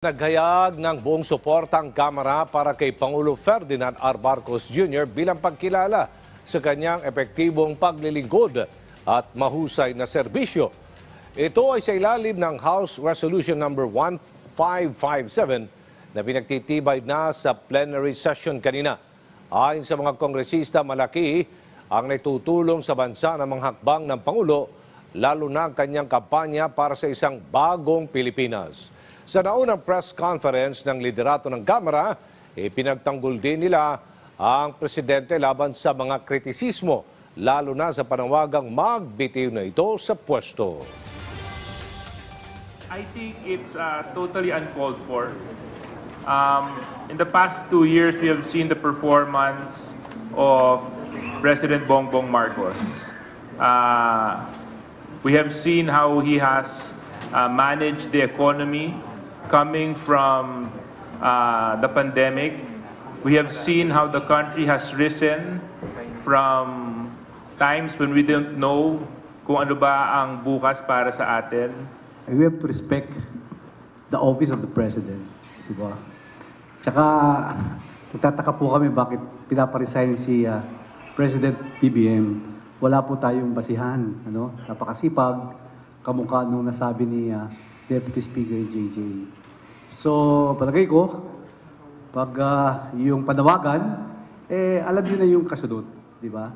Naghayag ng buong suporta ang Kamara para kay Pangulo Ferdinand R. Marcos Jr. bilang pagkilala sa kanyang epektibong paglilingkod at mahusay na serbisyo. Ito ay sa ilalim ng House Resolution number 1557 na pinagtitibay na sa plenary session kanina. Ayon sa mga kongresista, malaki ang naitutulong sa bansa ng mga hakbang ng Pangulo, lalo na ang kanyang kampanya para sa isang bagong Pilipinas. Sa naunang press conference ng liderato ng Kamara, ipinagtanggol din nila ang presidente laban sa mga kritisismo, lalo na sa panawagang magbitiw na ito sa pwesto. I think it's uh, totally uncalled for. Um, in the past two years, we have seen the performance of President Bongbong Marcos. Uh, we have seen how he has uh, managed the economy coming from uh, the pandemic. We have seen how the country has risen from times when we didn't know kung ano ba ang bukas para sa atin. And we have to respect the office of the president. Di ba? Tsaka, nagtataka po kami bakit pinaparesign si ah, President BBM. Wala po tayong basihan. Ano? Napakasipag, kamukha nung nasabi ni ah, Deputy Speaker JJ. So, palagay ko, pag ah, yung panawagan, eh, alam niyo na yung kasunod. Di ba?